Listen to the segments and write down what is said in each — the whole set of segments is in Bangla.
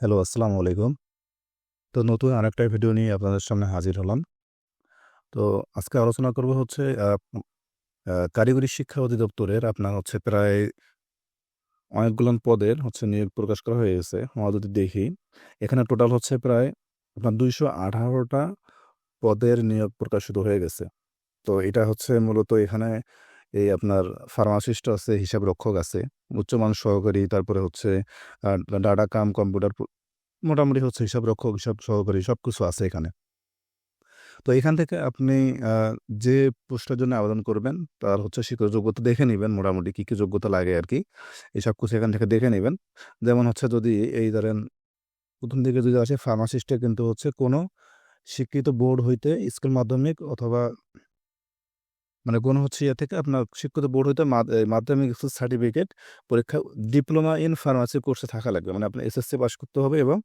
হ্যালো, আসসালামু আলাইকুম। তো নতুন আরেকটা ভিডিও নিয়ে আপনাদের সামনে হাজির হলাম। তো আজকে আলোচনা করব হচ্ছে কারিগরি শিক্ষা অধিদপ্তরের আপনার হচ্ছে প্রায় অনেকগুলো পদের হচ্ছে নিয়োগ প্রকাশ করা হয়ে গেছে, আমরা যদি দেখি। এখানে টোটাল হচ্ছে প্রায় আপনার দুইশো আঠারোটা পদের নিয়োগ প্রকাশিত হয়ে গেছে। তো এটা হচ্ছে মূলত এখানে এই আপনার ফার্মাসিস্ট আছে হিসাব রক্ষক আছে। উচ্চমান সহকারী, তারপরে হচ্ছে ডাটা কাম, কম্পিউটার মোটামুটি হচ্ছে হিসাব রক্ষক, হিসাব সহকারী সব কিছু আছে এখানে। তো এখান থেকে আপনি যে পোস্টের জন্য আবেদন করবেন, তার হচ্ছে শিক্ষক যোগ্যতা দেখে নেবেন, মোটামুটি কী কী যোগ্যতা লাগে আর কি। এই সব কিছু এখান থেকে দেখে নেবেন। যেমন হচ্ছে যদি এই ধরেন, প্রথম দিকে যদি আসে ফার্মাসিস্টে কিন্তু হচ্ছে কোনো শিক্ষিত বোর্ড হইতে স্কুল মাধ্যমিক অথবা মানে কোনো হচ্ছে ইয়ে থেকে আপনার শিক্ষিত বোর্ড হইতে মাধ্যমিক সার্টিফিকেট পরীক্ষা ডিপ্লোমা ইন ফার্মাসি কোর্সে থাকা লাগবে। মানে আপনার এসএসসি পাস করতে হবে এবং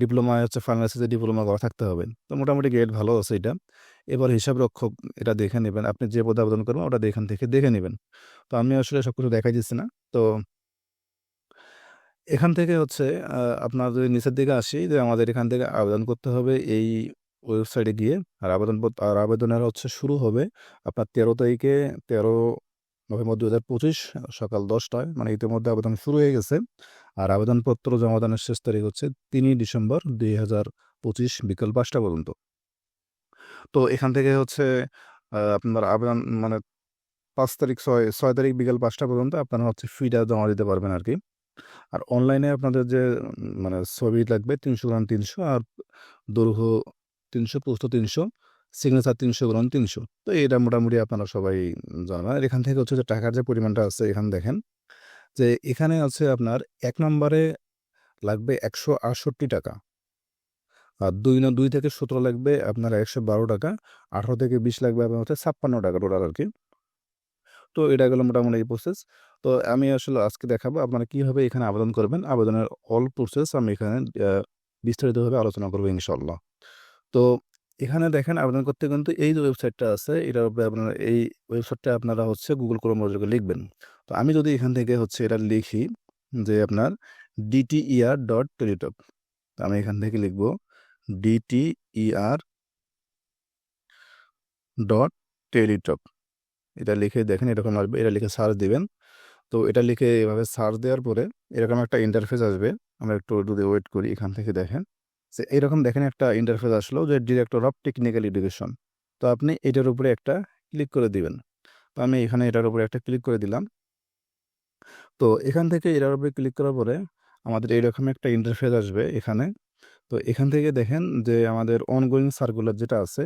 ডিপ্লোমা হচ্ছে ফার্মাসিতে ডিপ্লোমা করা থাকতে হবে। তো মোটামুটি গ্রেড ভালো আছে এটা। এবার হিসাব রক্ষক এটা দেখে নেবেন। আপনি যে পদে আবেদন করবেন ওটা এখান থেকে দেখে নেবেন। তো আমি আসলে সব কিছু দেখাই দিচ্ছি না। তো এখান থেকে হচ্ছে আপনার যদি নিচের দিকে আসি, যে আমাদের এখান থেকে আবেদন করতে হবে এই ওয়েবসাইটে গিয়ে আর আবেদন আর আবেদনের হচ্ছে শুরু হবে আপনার তেরো তারিখে তেরো নভেম্বর দু হাজার পঁচিশ সকাল দশটায়। মানে ইতিমধ্যে আবেদন শুরু হয়ে গেছে। আর আবেদনপত্র জমা দানের শেষ তারিখ হচ্ছে তিনই ডিসেম্বর দুই হাজার পঁচিশ বিকেল পাঁচটা পর্যন্ত। তো এখান থেকে হচ্ছে আপনার আবেদন মানে পাঁচ তারিখ, ছয় ছয় তারিখ বিকেল পাঁচটা পর্যন্ত আপনারা হচ্ছে ফিটা জমা দিতে পারবেন আর কি আর অনলাইনে আপনাদের যে মানে ছবি লাগবে তিনশো গ্রাম তিনশো আর দৈর্ঘ্য তিনশো প্রস্থ তিনশো সিগনেচার তিনশো গ্রাম তিনশো। তো এটা মোটামুটি আপনারা সবাই আর এখান থেকে হচ্ছে যে টাকার যে পরিমাণটা আছে, এখানে দেখেন যে এখানে আছে আপনার এক নম্বরে লাগবে একশো আটষট্টি টাকা। আর দুই না, দুই থেকে সতেরো লাগবে আপনার একশো বারো টাকা। আঠারো থেকে বিশ লাগবে আপনার হচ্ছে ছাপ্পান্ন টাকা টোটাল আর কি। তো এটা গেলো মোটামুটি এই প্রসেস তো আমি আসলে আজকে দেখাবো আপনারা কীভাবে এখানে আবেদন করবেন। আবেদনের অল প্রসেস আমি এখানে বিস্তারিতভাবে আলোচনা করব ইনশাল্লাহ তো এখানে দেখেন আবেদন করতে কিন্তু এই যে ওয়েবসাইটটা আছে, এটার উপরে আপনারা এই ওয়েবসাইটটা আপনারা হচ্ছে গুগল ক্রোম ব্রাউজারে লিখবেন। তো আমি যদি এখান থেকে হচ্ছে এটা লিখি যে আপনার ডিটিইআর ডট টেলিটক আমি এখান থেকে লিখব ডিটিইআর ডট টেলিটক এটা লিখে দেখেন এরকম আসবে এটা লিখে সার্চ দিবেন। তো এটা লিখে এভাবে সার্চ দেওয়ার পরে এরকম একটা ইন্টারফেস আসবে। আমরা একটু যদি ওয়েট করি এখান থেকে দেখেন। যে এরকম দেখেন একটা ইন্টারফেস আসলো যে ডিরেক্টর অফ টেকনিক্যাল এডুকেশন তো আপনি এটার উপরে একটা ক্লিক করে দিবেন। তো আমি এখানে এটার উপরে একটা ক্লিক করে দিলাম। তো এখান থেকে এটার উপরে ক্লিক করার পরে আমাদের এইরকম একটা ইন্টারফেস আসবে এখানে। তো এখান থেকে দেখেন যে আমাদের অনগোয়িং সার্কুলার যেটা আছে,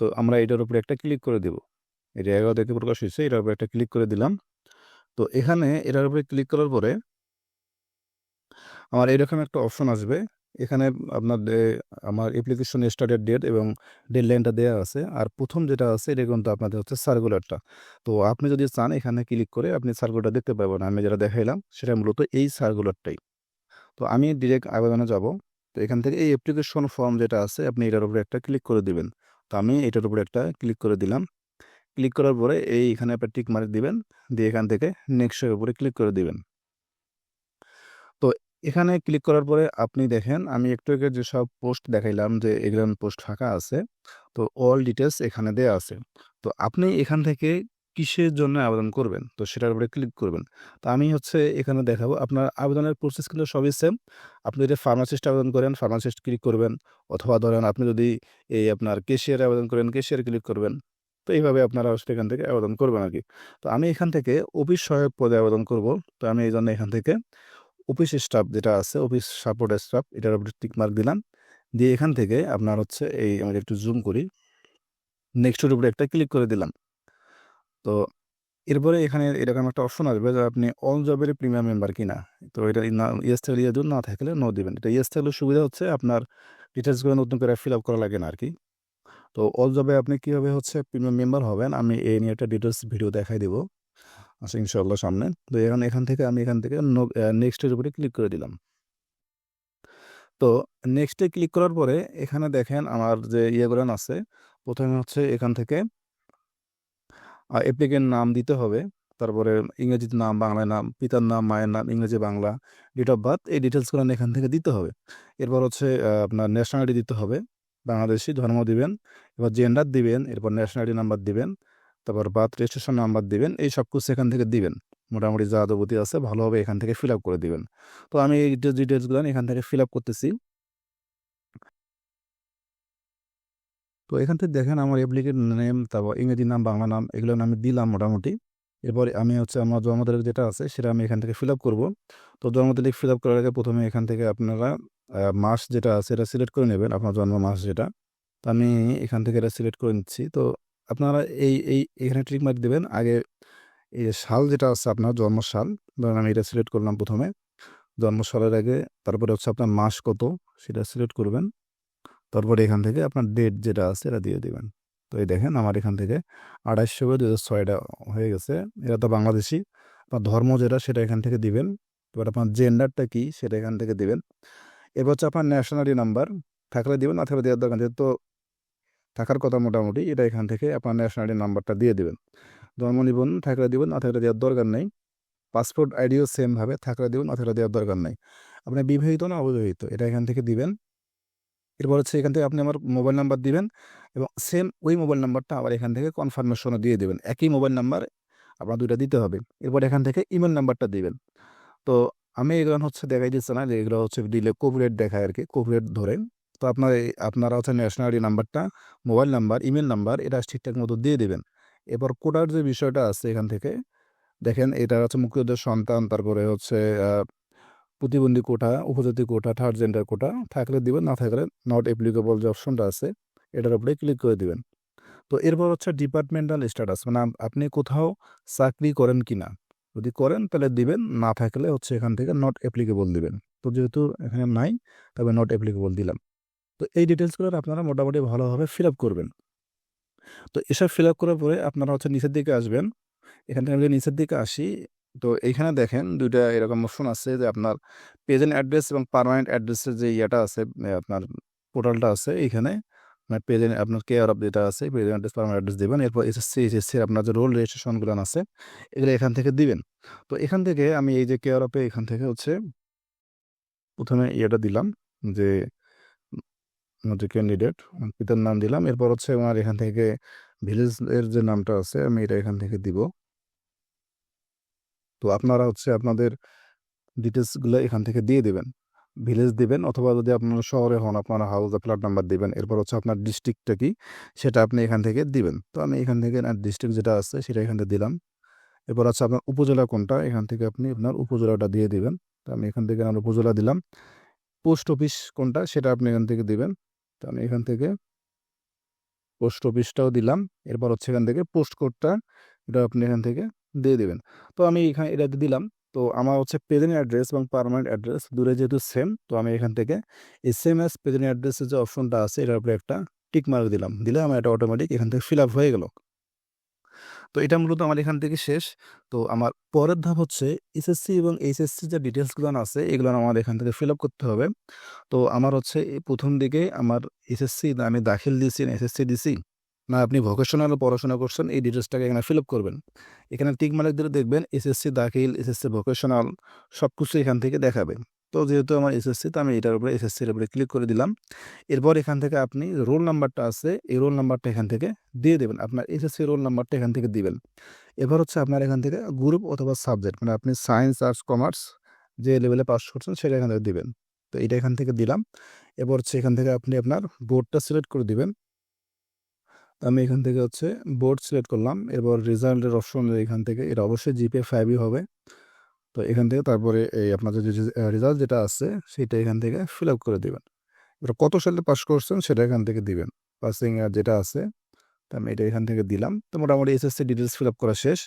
তো আমরা এটার উপরে একটা ক্লিক করে দিব। এটা এগারো থেকে প্রকাশ হয়েছে, এটার উপরে একটা ক্লিক করে দিলাম। তো এখানে এটার উপরে ক্লিক করার পরে আমার এরকম একটা অপশন আসবে। এখানে আপনার আমার অ্যাপ্লিকেশন স্টার্টের ডেট এবং ডেডলাইনটা দেওয়া আছে। আর প্রথম যেটা আছে, এটা কিন্তু আপনাদের হচ্ছে সার্কুলারটা তো আপনি যদি চান, এখানে ক্লিক করে আপনি সার্কুলারটা দেখতে পাবেন আমি যেটা দেখাইলাম, সেটা মূলত এই সার্কুলারটাই তো আমি ডিরেক্ট আবেদনে যাব। তো এখান থেকে এই অ্যাপ্লিকেশন ফর্ম যেটা আছে, আপনি এটার উপরে একটা ক্লিক করে দিবেন। তো আমি এটার উপরে একটা ক্লিক করে দিলাম। ক্লিক করার পরে এই এখানে একটা টিক মার্ক দিবেন। দিয়ে এখান থেকে নেক্সটের উপরে ক্লিক করে দিবেন। এখানে ক্লিক করার পরে আপনি দেখেন, আমি একটু আগে যেসব পোস্ট দেখাইলাম যে এগুলো পোস্ট ফাঁকা আছে, তো অল ডিটেলস এখানে দেওয়া আছে। তো আপনি এখান থেকে কিসের জন্য আবেদন করবেন? তো সেটার উপরে ক্লিক করবেন। তো আমি হচ্ছে এখানে দেখাবো, আপনার আবেদনের প্রসেস কিন্তু সবই সেম আপনি যদি ফার্মাসিস্ট আবেদন করেন ফার্মাসিস্ট ক্লিক করবেন, অথবা ধরেন আপনি যদি এই আপনার কেশিয়ার আবেদন করেন কেশিয়ার ক্লিক করবেন, তো এইভাবে আপনারা এখান থেকে আবেদন করবেন আর কি তো আমি এখান থেকে অফিস সহায়ক পদে আবেদন করব, তো আমি এই জন্য এখান থেকে অফিস স্টাফ যেটা আছে অফিস সাপোর্ট স্টাফ এটার উপরে টিক মার্ক দিলাম। দিয়ে এখান থেকে আপনার হচ্ছে এই আমি একটু জুম করি। নেক্সটের উপরে একটা ক্লিক করে দিলাম। তো এরপরে এখানে এরকম একটা অপশন আসবে যে আপনি অল জবের প্রিমিয়াম মেম্বার কিনা। তো এটা ইয়েস থাকলে ইয়ে না থাকলে নো দিবেন। এটা ইয়েস থাকলে সুবিধা হচ্ছে আপনার ডিটেলসগুলো নতুন করে ফিল আপ করা লাগে না আর কি তো অল জবে আপনি কীভাবে হচ্ছে প্রিমিয়াম মেম্বার হবেন, আমি এই নিয়ে একটা ডিটেলস ভিডিও দেখাই দিব। আচ্ছা ইনশাল্লাহ সামনে তো এখন এখান থেকে আমি এখান থেকে নেক্সটের উপরে ক্লিক করে দিলাম তো নেক্সটে ক্লিক করার পরে এখানে দেখেন আমার যে ইয়েগুলো আছে প্রথমে হচ্ছে এখান থেকে অ্যাপ্লিকের নাম দিতে হবে তারপরে ইংরেজিতে নাম, বাংলায় নাম, পিতার নাম, মায়ের নাম, ইংরেজি, বাংলা, ডেট অফ বার্থ এই ডিটেলসগুলো এখান থেকে দিতে হবে। এরপর হচ্ছে আপনার ন্যাশনালিটি দিতে হবে। বাংলাদেশি ধর্ম দিবেন, এবার জেন্ডার দিবেন, এরপর ন্যাশনালিটি নাম্বার দিবেন, তারপর বার্থ রেজিস্ট্রেশন নাম্বার দিবেন। এই সব কিছু এখান থেকে দিবেন। মোটামুটি যা যাবতীয় আছে ভালোভাবে এখান থেকে ফিল আপ করে দিবেন। তো আমি এই ডিটেইলস ডিটেইলসগুলো এখান থেকে ফিল আপ করতেছি। তো এখান থেকে দেখেন আমার অ্যাপ্লিকেন্ট নেম, তারপর ইংরেজি নাম, বাংলা নাম এগুলো আমি দিলাম মোটামুটি। এরপরে আমি হচ্ছে আমার জন্ম তারিখ যেটা আছে সেটা আমি এখান থেকে ফিল আপ করব। তো জন্ম তারিখ ফিল আপ করার আগে প্রথমে এখান থেকে আপনারা মাস যেটা আছে এটা সিলেক্ট করে নেবেন, আপনার জন্ম মাস যেটা। তো আমি এখান থেকে এটা সিলেক্ট করে নিচ্ছি। তো আপনারা এই এই এখানে টিক মার্ক দিবেন। আগে এই যে সাল যেটা আছে আপনার জন্ম সাল, ধরেন আমি এটা সিলেক্ট করলাম ১ম এ। জন্ম সালের আগে তারপরে হচ্ছে আপনার মাস কত সেটা সিলেক্ট করবেন। তারপরে এখান থেকে আপনার ডেট যেটা আছে এটা দিয়ে দেবেন তো এই দেখেন আমার এখান থেকে ২৮/০৬/২০০৬ ছয়টা হয়ে গেছে। এটা তো বাংলাদেশি আপনার ধর্ম যেটা সেটা এখান থেকে দিবেন। এবার আপনার জেন্ডারটা কি সেটা এখান থেকে দিবেন। এরপর হচ্ছে আপনার ন্যাশনালিটি নাম্বার থাকলে দিবেন, না থাকলে দেওয়ার দরকার নেই। থাকার কথা মোটামুটি এটা এখান থেকে আপনার ন্যাশনালিটি নাম্বারটা দিয়ে দেবেন জন্ম নিবন্ধন থাকলে দিবেন, থাকলে দেওয়ার দরকার নেই। পাসপোর্ট আইডিও সেমভাবে থাকলে দিবেন, থাকলে দেওয়ার দরকার নেই আপনি বিবাহিত না অবিবাহিত এটা এখান থেকে দিবেন। এরপর হচ্ছে এখান থেকে আপনি আমার মোবাইল নাম্বার দিবেন এবং সেম ওই মোবাইল নাম্বারটা আবার এখান থেকে কনফার্মেশনও দিয়ে দেবেন একই মোবাইল নাম্বার আপনার দুইটা দিতে হবে। এরপর এখান থেকে ইমেল নাম্বারটা দিবেন। তো আমি এগুলো হচ্ছে দেখাই দিচ্ছে না যে এগুলো হচ্ছে দিলে কপিরাইট দেখায় আর কি কপিরাইট ধরে। তো আপনার আপনারা হচ্ছে ন্যাশনালিটি নাম্বারটা, মোবাইল নাম্বার, ইমেল নাম্বার এটা ঠিকঠাক মতো দিয়ে দেবেন এরপর কোটার যে বিষয়টা আছে এখান থেকে দেখেন এটা হচ্ছে মুক্তিযোদ্ধার সন্তান, তারপরে হচ্ছে প্রতিবন্ধী কোটা, উপজাতি কোটা, থার্ড জেন্ডার কোটা থাকলে দিবেন, না থাকলে নট অ্যাপ্লিকেবল যে অপশনটা আছে এটার উপরে ক্লিক করে দিবেন। তো এরপর হচ্ছে ডিপার্টমেন্টাল স্ট্যাটাস মানে আপনি কোথাও চাকরি করেন কি না যদি করেন তাহলে দিবেন, না থাকলে হচ্ছে এখান থেকে নট অ্যাপ্লিকেবল দিবেন। তো যেহেতু এখানে নাই তবে নট অ্যাপ্লিকেবল দিলাম। তো এই ডিটেইলসগুলো আপনারা মোটামুটি ভালোভাবে ফিল আপ করবেন। তো এসব ফিল আপ করার পরে আপনারা হচ্ছে নিচের দিকে আসবেন। এখান থেকে আমি নিচের দিকে আসি তো এইখানে দেখেন দুইটা এরকম অপশন আছে যে আপনার প্রেজেন্ট অ্যাড্রেস এবং পার্মানেন্ট অ্যাড্রেসের যে ইয়েটা আছে আপনার পোর্টালটা আছে এইখানে আপনার প্রেজেন্ট আপনার কেয়ার অফ যেটা আছে প্রেজেন্ট অ্যাড্রেস, পার্মানেন্ট অ্যাড্রেস দিবেন। এরপর এসএসসি, এইচএসসি আপনার যে রোল রেজিস্ট্রেশনগুলো আছে এগুলো এখান থেকে দিবেন। তো এখান থেকে আমি এই যে কেয়ার অফে এখান থেকে হচ্ছে প্রথমে ইয়েটা দিলাম যে যে ক্যান্ডিডেট পিতার নাম দিলাম। এরপর হচ্ছে আমার এখান থেকে ভিলেজ এর যে নামটা আছে, আমি এটা এখান থেকে দিব। তো আপনারা হচ্ছে আপনাদের ডিটেইলসগুলো এখান থেকে দিয়ে দিবেন। ভিলেজ দিবেন অথবা যদি আপনারা শহরে হন, আপনারা হাউস ফ্ল্যাট নাম্বার দিবেন। এরপর হচ্ছে আপনার ডিস্ট্রিক্টটা কি, সেটা আপনি এখান থেকে দিবেন। তো আমি এখান থেকে ডিস্ট্রিক্ট যেটা আছে, সেটা এখান থেকে দিলাম। এরপর হচ্ছে আপনার উপজেলা কোনটা, এখান থেকে আপনি আপনার উপজেলাটা দিয়ে দিবেন। তো আমি এখান থেকে আমার উপজেলা দিলাম। পোস্ট অফিস কোনটা, সেটা আপনি এখান থেকে দিবেন। তো আমি এখান থেকে পোস্ট অফিসটাও দিলাম। এরপর হচ্ছে এখান থেকে পোস্ট কোডটা, এটা আপনি এখান থেকে দিয়ে দেবেন তো আমি এখানে এটা দিলাম। তো আমার হচ্ছে প্রেজেন্ট অ্যাড্রেস এবং পারমানেন্ট অ্যাড্রেস দূরে যেহেতু সেম, তো আমি এখান থেকে এস এম এস প্রেজেন্ট অ্যাড্রেসের যে অপশনটা আছে, এটার উপরে একটা টিক মার্ক দিলাম। দিলে আমার এটা অটোমেটিক এখান থেকে ফিল আপ হয়ে গেল। তো এটা মূলত আমার এখান থেকে শেষ। তো আমার পরের ধাপ হচ্ছে এসএসসি এবং এইচএসসি যে ডিটেলসগুলো আছে এগুলো আমার এখান থেকে ফিল আপ করতে হবে। তো আমার হচ্ছে ১ম দিকে আমার এসএসসি আমি দাখিল দিয়েছি না এসএসসি দিছি না আপনি ভোকেশনাল পড়াশোনা করছেন এই ডিটেলসটাকে এখানে ফিল আপ করবেন। এখানে টিক মার্ক দিলে দেখবেন এসএসসি দাখিল, এসএসসি ভোকেশনাল সবকিছু এখান থেকে দেখাবে। তো যেহেতু আমার এসএসসি তো আমি এটার উপরে এসএসসির উপরে ক্লিক করে দিলাম। এরপর এখান থেকে আপনি রোল নাম্বারটা আছে এই রোল নাম্বারটা এখান থেকে দিয়ে দেবেন আপনার এসএসসি রোল নাম্বারটা এখান থেকে দিবেন। এবার হচ্ছে আপনার এখান থেকে গ্রুপ অথবা সাবজেক্ট মানে আপনি সায়েন্স, আর্টস, কমার্স যে লেভেলে পাস করছেন সেটা এখান থেকে দিবেন। তো এটা এখান থেকে দিলাম। এরপর হচ্ছে এখান থেকে আপনি আপনার বোর্ডটা সিলেক্ট করে দিবেন। আমি এখান থেকে হচ্ছে বোর্ড সিলেক্ট করলাম। এরপর রেজাল্টের অপশন এখান থেকে এটা অবশ্যই জিপে ফাইভই হবে। তো এখান থেকে তারপরে এই আপনাদের যে রেজাল্ট যেটা আছে সেটা এখান থেকে ফিল আপ করে দিবেন। এবার কত সালে পাস করছেন সেটা এখান থেকে দিবেন। পাসিং যেটা আছে তো আমি এটা এখান থেকে দিলাম। তো মোটামুটি এসএসসি ডিটেলস ফিল আপ করা শেষ।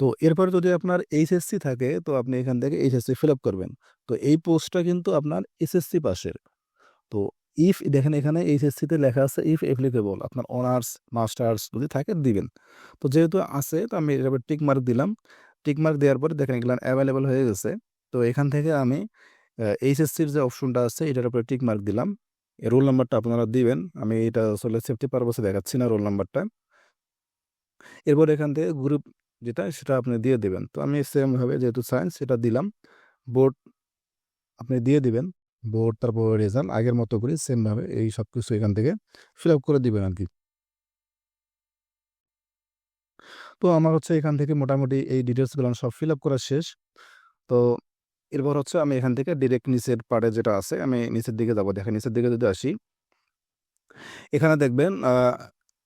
তো এরপরে যদি আপনার এইচএসসি থাকে তো আপনি এখান থেকে এইচএসসি ফিল আপ করবেন। তো এই পোস্টটা কিন্তু আপনার এসএসসি পাশের। তো ইফ দেখেন এখানে এইচএসসিতে লেখা আছে ইফ অ্যাপ্লিকেবল আপনার অনার্স, মাস্টার্স যদি থাকে দিবেন। তো যেহেতু আছে তো আমি উপরে টিক মার্ক দিলাম। টিক মার্ক দেওয়ার পরে দেখেন এগুলো এভেইলেবল হয়ে গেছে। তো এখান থেকে আমি এইচএসসির যে অপশনটা আছে, এটার উপরে টিকমার্ক দিলাম। রোল নাম্বারটা আপনারা দিবেন। আমি এটা আসলে সেফটি পারপাস দেখাচ্ছি না রোল নাম্বারটা। এরপর এখান থেকে গ্রুপ যেটা, সেটা আপনি দিয়ে দেবেন তো আমি সেমভাবে যেহেতু সায়েন্স সেটা দিলাম বোর্ড আপনি দিয়ে দিবেন বোর্ড তারপর রেজাল্ট আগের মতো করে সেমভাবে এই সব কিছু এখান থেকে ফিল আপ করে দিবেন আর কি তো আমার হচ্ছে এখান থেকে মোটামুটি এই ডিটেলসগুলো সব ফিল আপ করা শেষ। তো এরপর হচ্ছে আমি এখান থেকে ডিরেক্ট নিচের পার্টে যেটা আছে, আমি নিচের দিকে যাব। দেখেন নিচের দিকে যদি আসি, এখানে দেখবেন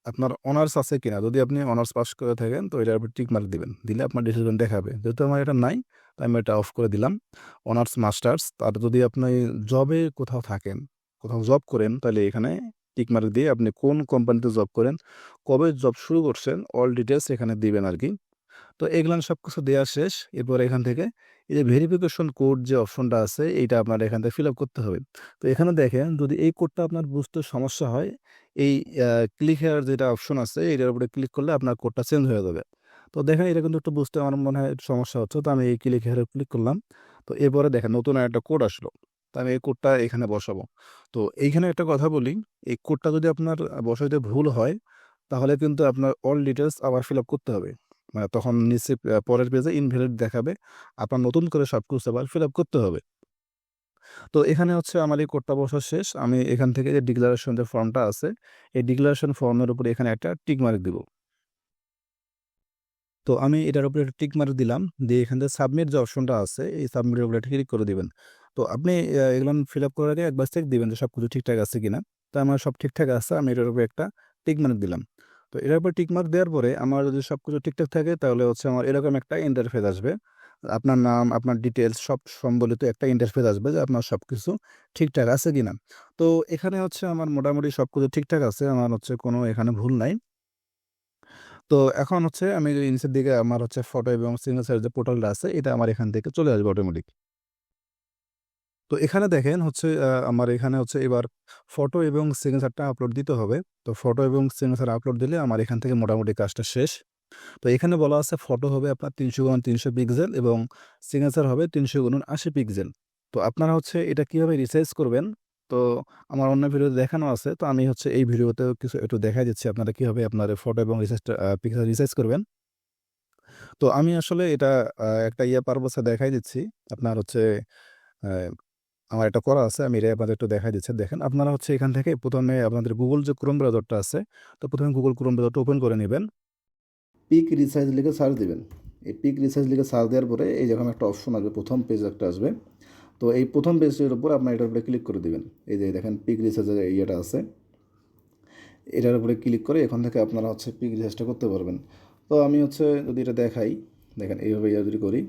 আপনার অনার্স আছে কিনা। যদি আপনি অনার্স পাস করে থাকেন, তো এটার উপর টিক মার্ক দিবেন। দিলে আপনার ডিসিশন দেখাবে। যেহেতু আমার এটা নাই তাই আমি এটা অফ করে দিলাম। অনার্স মাস্টার্স আর যদি আপনি জবে কোথাও থাকেন, কোথাও জব করেন, তাহলে এখানে টিক মার্ক দিয়ে আপনি কোন কোম্পানিতে জব করেন, কবে জব শুরু করছেন অল ডিটেলস এখানে দিবেন আর কি তো এগুলান সব কিছু দেওয়া শেষ, এরপর এখান থেকে এই যে ভেরিফিকেশন কোড যে অপশনটা আছে, এইটা আপনার এখান থেকে ফিল আপ করতে হবে। তো এখানে দেখেন, যদি এই কোডটা আপনার বুঝতে সমস্যা হয়, এই ক্লিক হেয়ার যেটা অপশন আছে এটার উপরে ক্লিক করলে আপনার কোডটা চেঞ্জ হয়ে যাবে। তো দেখেন, এটা কিন্তু একটু বুঝতে আমার মনে হয় সমস্যা হচ্ছে, তো আমি এই ক্লিক হেয়ারে ক্লিক করলাম। তো এরপরে দেখেন, নতুন একটা কোড আসলো। আমি এই কোডটা এখানে বসাবো। তো এইখানে একটা কথা বলি, এই কোডটা যদি আপনার বসাইতে ভুল হয়, তাহলে কিন্তু আপনার অল ডিটেলস আবার ফিল আপ করতে হবে। মানে তখন নিচে পরের পেজে ইনভ্যালিড দেখাবে, আপনার নতুন করে সব কিছু আবার ফিল আপ করতে হবে। তো এখানে হচ্ছে আমার এই কোডটা বসা শেষ, আমি এখান থেকে যে ডিক্লারেশন যে ফর্মটা আছে, এই ডিক্লারেশন ফর্মের উপরে এখানে একটা টিক মার্ক দিব। তো আমি এটার উপরে একটা টিক মার্ক দিলাম, দিয়ে এখান থেকে সাবমিট যে অপশনটা আছে, এই সাবমিটের উপরে ক্লিক করে দিবেন। তো আপনি এগুলো ফিল আপ করার আগে একবার চেক দিবেন যে সব কিছু ঠিকঠাক আছে কিনা। তো আমার সব ঠিকঠাক আছে, আমি এটার উপরে একটা টিকমার্ক দিলাম। তো এটার উপর টিকমার্ক দেওয়ার পরে আমার যদি সব কিছু ঠিকঠাক থাকে, তাহলে হচ্ছে আমার এরকম একটা ইন্টারফেস আসবে। আপনার নাম, আপনার ডিটেলস সব সম্বলিত একটা ইন্টারফেস আসবে যে আপনার সব কিছু ঠিকঠাক আছে কিনা। তো এখানে হচ্ছে আমার মোটামুটি সব কিছু ঠিকঠাক আছে, আমার হচ্ছে কোনো এখানে ভুল নাই। তো এখন হচ্ছে আমি নিচের দিকে আমার হচ্ছে ফটো এবং সিগনেচার যে পোর্টালটা আছে, এটা আমার এখান থেকে চলে আসবে অটোমেটিক তো এখানে দেখেন হচ্ছে আমার এখানে হচ্ছে এবার ফটো এবং সিগনেচারটা আপলোড দিতে হবে। তো ফটো এবং সিগনেচার আপলোড দিলে আমার এখান থেকে মোটামুটি কাজটা শেষ। তো এখানে বলা আছে ফটো হবে আপনার তিনশো গুণ তিনশো পিক্সেল এবং সিগনেচার হবে তিনশো গুণ আশি পিক্সেল তো আপনারা হচ্ছে এটা কীভাবে রিসার্চ করবেন? তো আমার অন্য ভিডিওতে দেখানো আছে। তো আমি হচ্ছে এই ভিডিওতেও কিছু একটু দেখা দিচ্ছি আপনারা কীভাবে আপনার ফটো এবং রিসার্চটা পিক্সেল রিসার্চ করবেন। তো আমি আসলে এটা একটা ইয়ে পারবসে দেখাই দিচ্ছি। আপনার হচ্ছে আমার এটা করা আছে, আমি এটা আপনাদের একটু দেখাই দিচ্ছি। দেখেন, আপনারা হচ্ছে এখান থেকে প্রথমে আপনাদের গুগল যে ক্রোম ব্রাউজারটা আছে, তো প্রথমে গুগল ক্রোম ব্রাউজারটা ওপেন করে নেবেন। পিক রিসার্চ লিখে সার্চ দিবেন। এই পিক রিসার্চ লিখে সার্চ দেওয়ার পরে এই যখন একটা অপশন আসবে, প্রথম পেজ একটা আসবে, তো এই প্রথম পেজের উপর আপনার এটার উপরে ক্লিক করে দিবেন। এই যে দেখেন পিক রিসার্চের ইয়েটা আছে, এটার উপরে ক্লিক করে এখান থেকে আপনারা হচ্ছে পিক রিসার্চটা করতে পারবেন। তো আমি হচ্ছে যদি এটা দেখাই, দেখেন এইভাবে ইয়ে যদি করি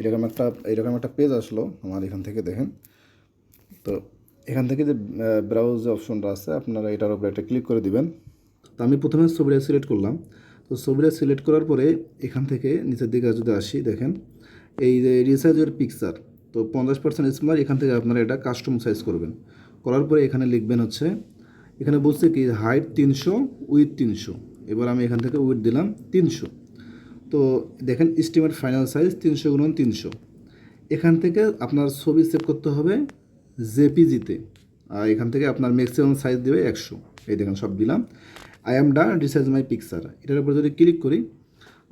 এরকম একটা এরকম একটা পেজ আসলো আমার এখান থেকে দেখেন। তো এখান থেকে যে ব্রাউজ যে অপশনটা আছে, আপনারা এটার উপরে একটা ক্লিক করে দিবেন। তো আমি প্রথমে ছবিটা সিলেক্ট করলাম। তো ছবিটা সিলেক্ট করার পরে এখান থেকে নিচের দিকে যদি আসি, দেখেন, এই যে রিসাইজের পিকচার তো পঞ্চাশ পার্সেন্ট স্মার এখান থেকে আপনারা এটা কাস্টম সাইজ করবেন। করার পরে এখানে লিখবেন হচ্ছে, এখানে বলছে কি হাইট তিনশো উইথ তিনশো। এবার আমি এখান থেকে উইথ দিলাম তিনশো। তো দেখেন স্টিমের ফাইনাল সাইজ তিনশো গুণন তিনশো। এখান থেকে আপনার ছবি সেভ করতে হবে জেপিজিতে। আর এখান থেকে আপনার ম্যাক্সিমাম সাইজ দেবে একশো। এই দেখেন, সব দিলাম। I am done research my picture এটার উপর যদি ক্লিক করি,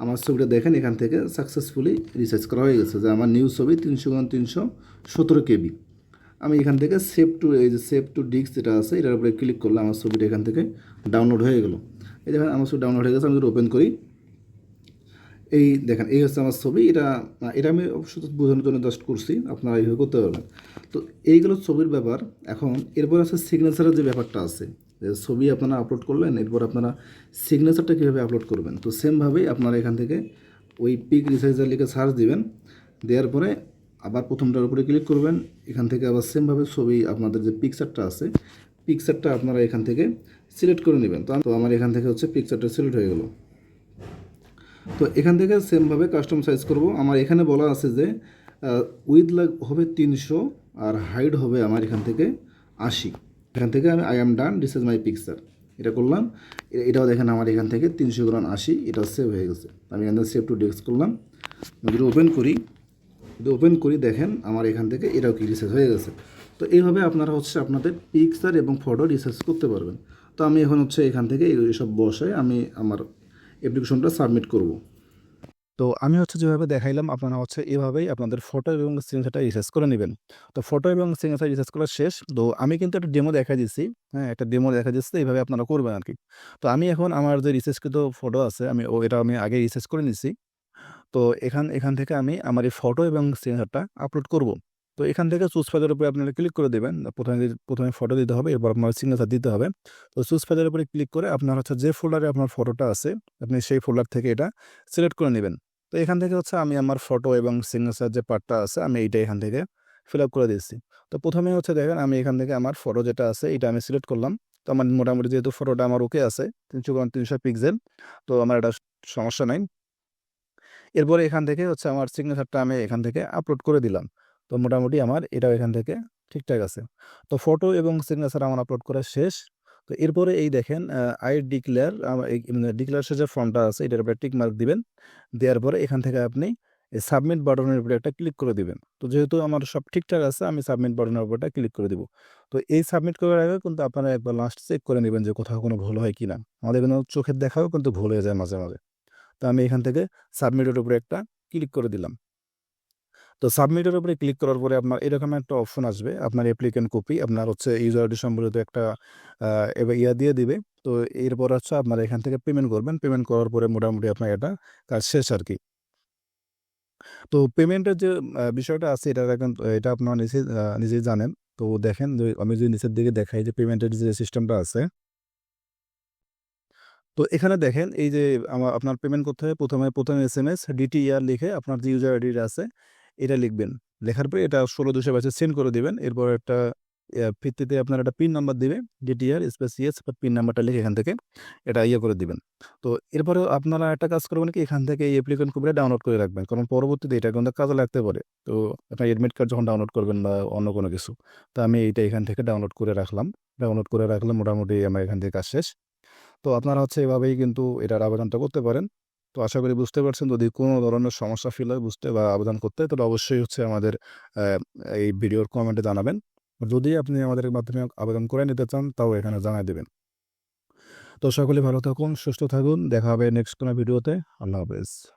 আমার ছবিটা দেখেন, এখান থেকে সাকসেসফুলি রিসার্চ করা হয়ে গেছে যে আমার নিউ ছবি তিনশো গুণ তিনশো সতেরো কেবি। আমি এখান থেকে সেভ টু এই যে সেভ টু ডিস্ক যেটা আছে, এটার উপরে ক্লিক করলে আমার ছবিটা এখান থেকে ডাউনলোড হয়ে গেলো। এই দেখেন, আমার ছবি ডাউনলোড হয়ে গেছে, আমি যদি ওপেন করি এই দেখেন, এই হচ্ছে আমার ছবি। এটা এটা আমি অবশ্য বোঝানোর জন্য জাস্ট করছি, আপনারা এইভাবে করতে পারবেন। তো এইগুলো ছবির ব্যাপার। এখন এরপর আছে সিগনেচারের যে ব্যাপারটা আছে, যে ছবি আপনারা আপলোড করলেন, এরপর আপনারা সিগনেচারটা কীভাবে আপলোড করবেন? তো সেমভাবেই আপনারা এখান থেকে ওই পিক রিসাইজার লিখে সার্চ দিবেন। দেওয়ার পরে আবার প্রথমটার উপরে ক্লিক করবেন। এখান থেকে আবার সেমভাবে ছবি, আপনাদের যে পিকচারটা আছে পিকচারটা আপনারা এখান থেকে সিলেক্ট করে নেবেন। তো তো আমার এখান থেকে হচ্ছে পিকচারটা সিলেক্ট হয়ে গেলো। তো এখান থেকে সেমভাবে কাস্টম সাইজ করব। আমার এখানে বলা আছে যে উইথ লাগ হবে তিনশো আর হাইট হবে আমার এখান থেকে আশি। এখান থেকে আমি I am done this is my picture এটা করলাম এটাও দেখেন আমার এখান থেকে তিনশো গ্রাম আশি এটা সেভ হয়ে গেছে। আমি এখান থেকে সেভ টু ডেস্ক করলাম। যদি ওপেন করি, যদি ওপেন করি, দেখেন আমার এখান থেকে এটাও কি রিসার্চ হয়ে গেছে। তো এইভাবে আপনারা হচ্ছে আপনাদের পিকচার এবং ফটো রিসার্চ করতে পারবেন। তো আমি এখন হচ্ছে এখান থেকে এইসব বসায় আমি আমার অ্যাপ্লিকেশনটা সাবমিট করব। তো আমি হচ্ছে যেভাবে দেখাইলাম, আপনারা হচ্ছে এভাবেই আপনাদের ফটো এবং সিগনেচারটা রিসার্চ করে নেবেন। তো ফটো এবং সিগনেচার রিসার্চ করা শেষ। তো আমি কিন্তু একটা ডেমো দেখা দিচ্ছি হ্যাঁ একটা ডেমো দেখা দিচ্ছে এইভাবে আপনারা করবেন আর কি তো আমি এখন আমার যে রিসার্চকৃত ফটো আছে, আমি ও এটা আমি আগে রিসার্চ করে নিছি তো এখান এখান থেকে আমি আমার এই ফটো এবং সিগনেচারটা আপলোড করব। তো এখান থেকে চুজ ফাইলের উপরে আপনারা ক্লিক করে দেবেন। প্রথমে প্রথমে ফটো দিতে হবে, এরপর আপনার সিগনেচার দিতে হবে। তো চুজ ফাইলের উপরে ক্লিক করে আপনার হচ্ছে যে ফোল্ডারে আপনার ফটোটা আছে, আপনি সেই ফোল্ডার থেকে এটা সিলেক্ট করে নেবেন। তো এখান থেকে হচ্ছে আমি আমার ফটো এবং সিগনেচার যে পার্টটা আছে, আমি এইটা এখান থেকে ফিল আপ করে দিচ্ছি তো প্রথমে হচ্ছে দেখেন, আমি এখান থেকে আমার ফটো যেটা আছে এটা আমি সিলেক্ট করলাম। তো আমার মোটামুটি যেহেতু ফটোটা আমার ওকে আছে, তিনশো তিনশো পিক্সেল তো আমার এটা সমস্যা নাই। এরপরে এখান থেকে হচ্ছে আমার সিগনেচারটা আমি এখান থেকে আপলোড করে দিলাম। তো মোটামুটি আমার এটাও এখান থেকে ঠিকঠাক আছে। তো ফটো এবং সিগনেচার আমার আপলোড করা শেষ। তো এরপরে এই দেখেন আই ডিক্লেয়ার ডিক্লেয়ার যে ফর্মটা আছে, এটার উপরে টিক মার্ক দিবেন। দেওয়ার পরে এখান থেকে আপনি এই সাবমিট বাটনের উপরে একটা ক্লিক করে দিবেন। তো যেহেতু আমার সব ঠিকঠাক আছে, আমি সাবমিট বাটনের উপরটা ক্লিক করে দিব। তো এই সাবমিট করার আগে কিন্তু আপনারা একবার লাস্ট চেক করে নেবেন যে কোথাও কোনো ভুল হয় কি না আমাদের কিন্তু চোখের দেখাও কিন্তু ভুল হয়ে যায় মাঝে মাঝে। তো আমি এখান থেকে সাবমিটের উপরে একটা ক্লিক করে দিলাম। তো সাবমিটের উপরে ক্লিক করার পরে আপনার এরকম একটা অপশন আসবে। আপনার অ্যাপ্লিকেন্ট কপি আপনার হচ্ছে ইউজার আইডি সম্বলিত একটা ইয়া দিয়ে দিবে। তো এরপর হচ্ছে আপনার এখান থেকে পেমেন্ট করবেন। পেমেন্ট করার পরে মোটামুটি আপনার এটা কাজ শেষ আর কি তো পেমেন্টের যে বিষয়টা আছে এটা এখন, এটা আপনারা নিজে নিজেই জানেন। তো দেখেন আমি যদি নিচের দিকে দেখাই যে পেমেন্টের যে সিস্টেমটা আছে। তো এখানে দেখেন এই যে আমার আপনার পেমেন্ট করতে হবে প্রথমে প্রথমে এস এম এস ডিটিআর লিখে আপনার যে ইউজার আইডিটা আছে এটা লিখবেন। লেখার পরে এটা ষোলো দুশো বাইশে সেন্ড করে দিবেন। এরপর একটা ভিত্তিতে আপনার একটা পিন নাম্বার দিবে ডিটিআর স্পেস ইএস পিন নাম্বারটা লিখে এখান থেকে এটা ইয়ে করে দিবেন। তো এরপরে আপনারা একটা কাজ করবেন কি, এখান থেকে এই অ্যাপ্লিকেশন কপিটা ডাউনলোড করে রাখবেন। কারণ পরবর্তীতে এটা কিন্তু কাজে লাগতে পারে। তো আপনার এডমিট কার্ড যখন ডাউনলোড করবেন বা অন্য কোনো কিছু, তো আমি এইটা এখান থেকে ডাউনলোড করে রাখলাম। ডাউনলোড করে রাখলে মোটামুটি আমার এখান থেকে কাজ শেষ। তো আপনারা হচ্ছে এভাবেই কিন্তু এটার আবেদনটা করতে পারেন। তো আশা করি বুঝতে পারছেন। যদি কোনো ধরনের সমস্যা ফিল হয় বুঝতে বা আবেদন করতে তাহলে অবশ্যই হচ্ছে আমাদের এই ভিডিওর কমেন্টে জানাবেন। যদি আপনি আমাদের মাধ্যমে আবেদন করে নিতে চান, তাও এখানে জানাই দেবেন। তো সকলে ভালো থাকুন, সুস্থ থাকুন। দেখা হবে নেক্সট কোনো ভিডিওতে। আল্লাহ হাফেজ।